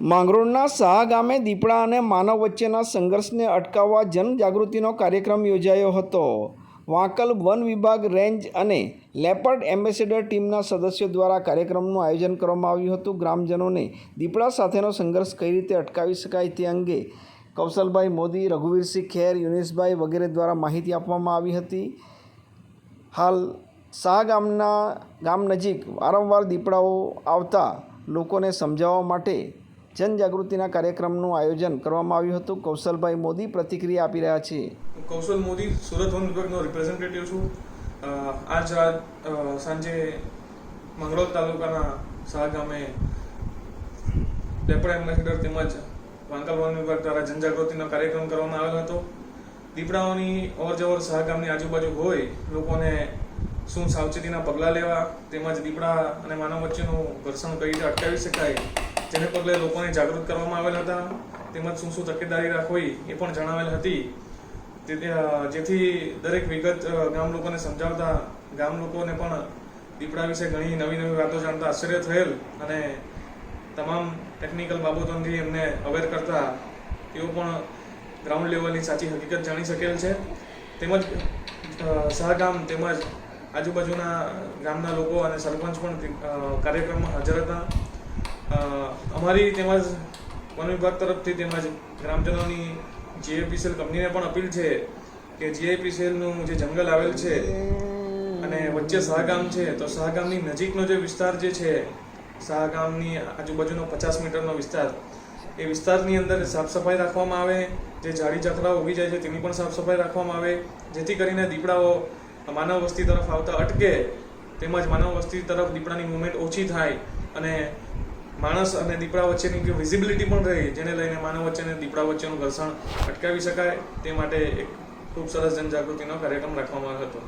માંગરોળના શાહ ગામે દીપડા અને માનવ વચ્ચેના સંઘર્ષને અટકાવવા જનજાગૃતિનો કાર્યક્રમ યોજાયો હતો. વાંકલ વન વિભાગ રેન્જ અને લેપર્ડ એમ્બેસેડર ટીમના સદસ્યો દ્વારા કાર્યક્રમનું આયોજન કરવામાં આવ્યું હતું. ગ્રામજનોને દીપડા સાથેનો સંઘર્ષ કઈ રીતે અટકાવી શકાય તે અંગે કૌશલભાઈ મોદી, રઘુવીરસિંહ ખેર યુનિસભાઈ વગેરે દ્વારા માહિતી આપવામાં આવી હતી. હાલ શાહ ગામના ગામ નજીક વારંવાર દીપડાઓ આવતા લોકોને સમજાવવા માટે જનજાગૃતિના કાર્યક્રમનું આયોજન કરવામાં આવ્યું હતું. કૌશલભાઈ મોદી પ્રતિક્રિયા આપી રહ્યા છે. કૌશલ મોદી, સુરત વન વિભાગનો રિપ્રેઝેન્ટેટિવ છું. આજ રાત સાંજે મંગળોદ તાલુકાના શાહ ગામે લેપડ એમ્બેસેડર તેમજ વાંકલ વન વિભાગ દ્વારા જનજાગૃતિનો કાર્યક્રમ કરવામાં આવેલો હતો. દીપડાઓની અવર જવર શાહ ગામની આજુબાજુ હોય, લોકોને શું સાવચેતીના પગલાં લેવા તેમજ દીપડા અને માનવ વચ્ચેનું ઘર્ષણ કઈ રીતે અટકાવી શકાય જેને પગલે લોકોને જાગૃત કરવામાં આવેલ હતા, તેમજ શું શું તકેદારી રાખવી એ પણ જણાવેલ હતી. જેથી દરેક વિગત ગામ લોકોને સમજાવતા, ગામ લોકોને પણ દીપડા વિશે ઘણી નવી નવી વાતો જાણતા આશ્ચર્ય થયેલ અને તમામ ટેકનિકલ બાબતો અંગે એમને અવેર કરતા તેઓ પણ ગ્રાઉન્ડ લેવલની સાચી હકીકત જાણી શકેલ છે. તેમજ સહગામ તેમજ આજુબાજુના ગામના લોકો અને સરપંચ પણ કાર્યક્રમમાં હાજર હતા. અમારી તેમજ વન વિભાગ તરફથી તેમજ ગ્રામજનોની જીઆઈપીસીએલ કંપનીને પણ અપીલ છે કે જીઆઈપીસીએલનું જે જંગલ આવેલ છે અને વચ્ચે શાહગામ છે, તો શાહગામની નજીકનો જે વિસ્તાર જે છે શાહગામની આજુબાજુનો પચાસ મીટરનો વિસ્તાર, એ વિસ્તારની અંદર સાફ સફાઈ રાખવામાં આવે, જે ઝાડી ઝાકરાઓ ઉગી જાય છે તેની પણ સાફ સફાઈ રાખવામાં આવે, જેથી કરીને દીપડાઓ માનવ વસ્તી તરફ આવતા અટકે, તેમજ માનવ વસ્તી તરફ દીપડાની મુવમેન્ટ ઓછી થાય અને માણસ અને દીપડા વચ્ચેની જે વિઝિબિલિટી પણ રહી, જેને લઈને માનવ વચ્ચે અને દીપડા વચ્ચેનું ઘર્ષણ અટકાવી શકાય, તે માટે એક ખૂબ સરસ જનજાગૃતિનો કાર્યક્રમ રાખવામાં હતો.